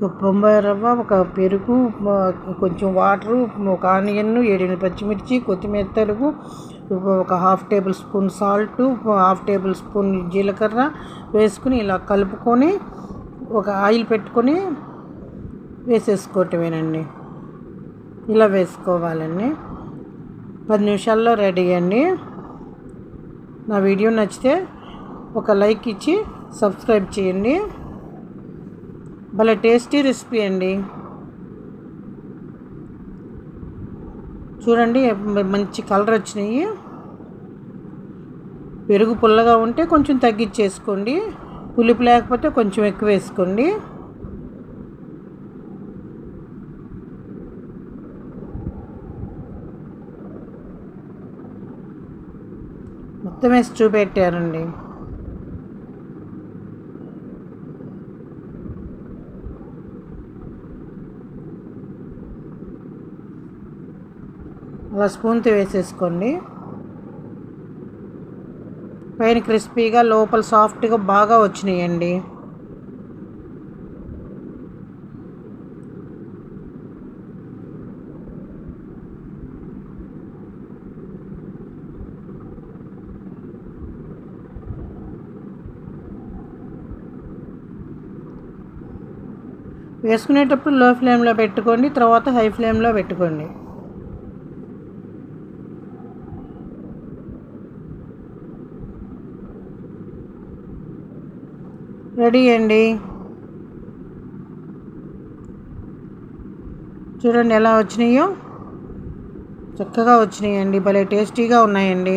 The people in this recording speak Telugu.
బొంబాయి రవ్వ ఒక పెరుగు కొంచెం వాటరు ఒక ఆనియన్ ఏడెనిమిది పచ్చిమిర్చి కొత్తిమీర తరుగు ఒక half tablespoon salt half tablespoon జీలకర్ర వేసుకుని ఇలా కలుపుకొని ఒక ఆయిల్ పెట్టుకొని వేసేసుకోవటమేనండి. ఇలా వేసుకోవాలండి. పది నిమిషాల్లో రెడీ అండి. నా వీడియో నచ్చితే ఒక లైక్ ఇచ్చి సబ్స్క్రైబ్ చేయండి. భలే టేస్టీ రెసిపీ అండి. చూడండి మంచి కలర్ వచ్చినాయి. పెరుగు పుల్లగా ఉంటే కొంచెం తగ్గించేసుకోండి. పులుపు లేకపోతే కొంచెం ఎక్కువ వేసుకోండి. మొత్తం వేసి చూపెట్టారండి. అలా స్పూన్తో వేసేసుకోండి. పైన క్రిస్పీగా లోపల సాఫ్ట్గా బాగా వచ్చినాయండి. వేసుకునేటప్పుడు లో ఫ్లేమ్లో పెట్టుకోండి తర్వాత హై ఫ్లేమ్లో పెట్టుకోండి. రెడీ అండి. చూడండి ఎలా వచ్చినాయో. చక్కగా వచ్చినాయండి భలే టేస్టీగా ఉన్నాయండి.